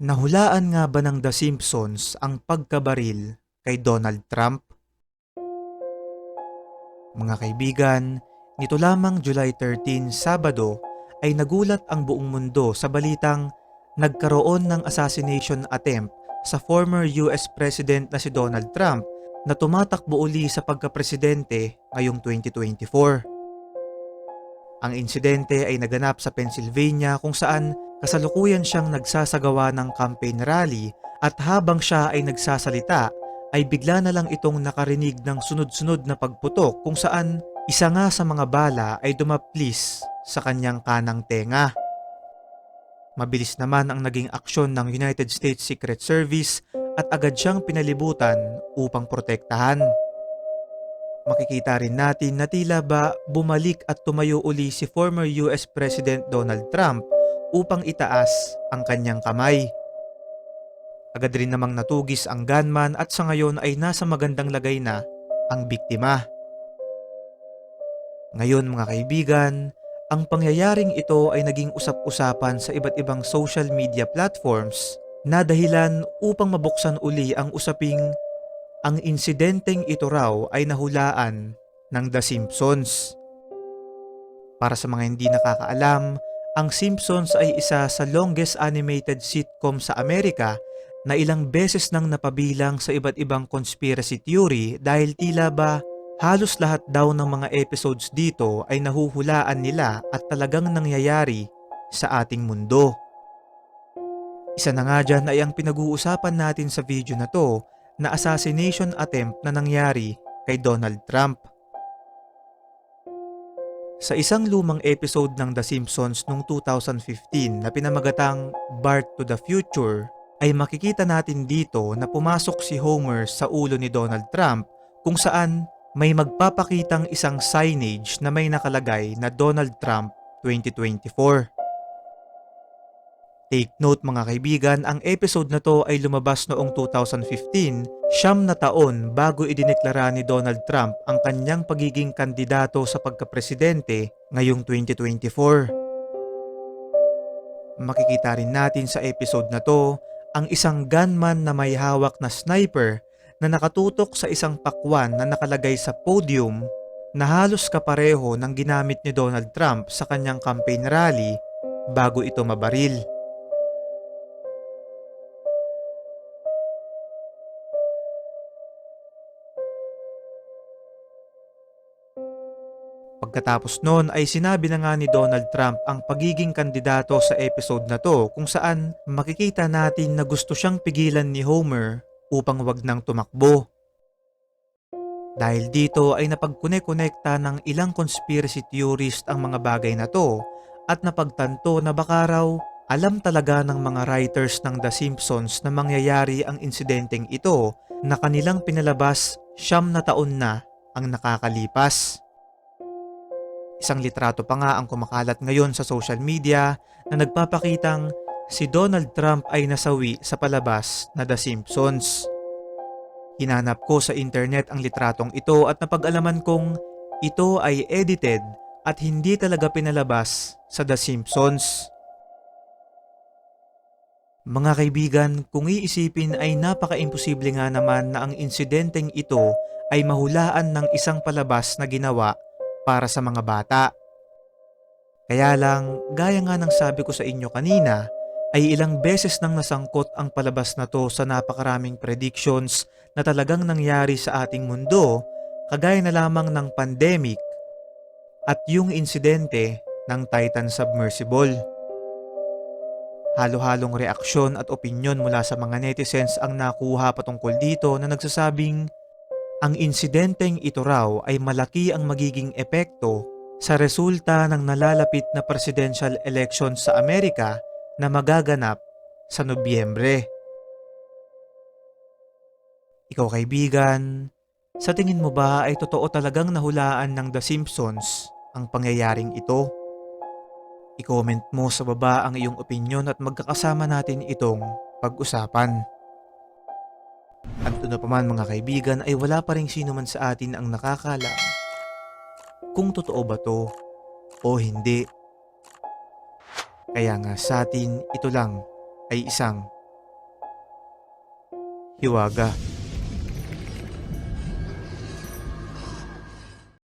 Nahulaan nga ba ng The Simpsons ang pagkabaril kay Donald Trump? Mga kaibigan, nito lamang July 13, Sabado, ay nagulat ang buong mundo sa balitang nagkaroon ng assassination attempt sa former US President na si Donald Trump na tumatakbo uli sa pagkapresidente ngayong 2024. Ang insidente ay naganap sa Pennsylvania kung saan kasalukuyan siyang nagsasagawa ng campaign rally at habang siya ay nagsasalita ay bigla na lang itong nakarinig ng sunod-sunod na pagputok kung saan isa nga sa mga bala ay dumaplis sa kanyang kanang tenga. Mabilis naman ang naging aksyon ng United States Secret Service at agad siyang pinalibutan upang protektahan. Makikita rin natin na tila ba bumalik at tumayo uli si former US President Donald Trump upang itaas ang kanyang kamay. Agad rin namang natugis ang gunman at sa ngayon ay nasa magandang lagay na ang biktima. Ngayon mga kaibigan, ang pangyayaring ito ay naging usap-usapan sa iba't ibang social media platforms na dahilan upang mabuksan uli ang usaping ang insidenteng ito raw ay nahulaan ng The Simpsons. Para sa mga hindi nakakaalam, ang Simpsons ay isa sa longest animated sitcom sa Amerika na ilang beses nang napabilang sa iba't ibang conspiracy theory dahil tila ba halos lahat daw ng mga episodes dito ay nahuhulaan nila at talagang nangyayari sa ating mundo. Isa na nga dyan ay ang pinag-uusapan natin sa video na to na assassination attempt na nangyari kay Donald Trump. Sa isang lumang episode ng The Simpsons noong 2015 na pinamagatang Bart to the Future, ay makikita natin dito na pumasok si Homer sa ulo ni Donald Trump kung saan may magpapakitang isang signage na may nakalagay na Donald Trump 2024. Take note mga kaibigan, ang episode na to ay lumabas noong 2015, siyam na taon bago idineklara ni Donald Trump ang kanyang pagiging kandidato sa pagkapresidente ngayong 2024. Makikita rin natin sa episode na to ang isang gunman na may hawak na sniper na nakatutok sa isang pakwan na nakalagay sa podium na halos kapareho ng ginamit ni Donald Trump sa kanyang campaign rally bago ito mabaril. Pagkatapos noon ay sinabi na nga ni Donald Trump ang pagiging kandidato sa episode na to kung saan makikita natin na gusto siyang pigilan ni Homer upang wag nang tumakbo. Dahil dito ay napagkune-konekta ng ilang conspiracy theorist ang mga bagay na to at napagtanto na baka raw alam talaga ng mga writers ng The Simpsons na mangyayari ang insidenteng ito na kanilang pinalabas siyam na taon na ang nakakalipas. Isang litrato pa nga ang kumakalat ngayon sa social media na nagpapakitang si Donald Trump ay nasawi sa palabas na The Simpsons. Hinanap ko sa internet ang litratong ito at napag-alaman kong ito ay edited at hindi talaga pinalabas sa The Simpsons. Mga kaibigan, kung iisipin ay napaka-imposible nga naman na ang insidenteng ito ay mahulaan ng isang palabas na ginawa para sa mga bata. Kaya lang, gaya nga ng sabi ko sa inyo kanina, ay ilang beses nang nasangkot ang palabas na to sa napakaraming predictions na talagang nangyari sa ating mundo, kagaya na lamang ng pandemic at yung insidente ng Titan Submersible. Halo-halong reaksyon at opinyon mula sa mga netizens ang nakuha patungkol dito na nagsasabing ang insidenteng ito raw ay malaki ang magiging epekto sa resulta ng nalalapit na presidential election sa Amerika na magaganap sa Nobyembre. Ikaw kaibigan, sa tingin mo ba ay totoo talagang nahulaan ng The Simpsons ang pangyayaring ito? I-comment mo sa baba ang iyong opinion at magkakasama natin itong pag-usapan. Ano pa mga kaibigan ay wala pa rin sino man sa atin ang nakakala kung totoo ba to o hindi. Kaya nga sa atin ito lang ay isang hiwaga.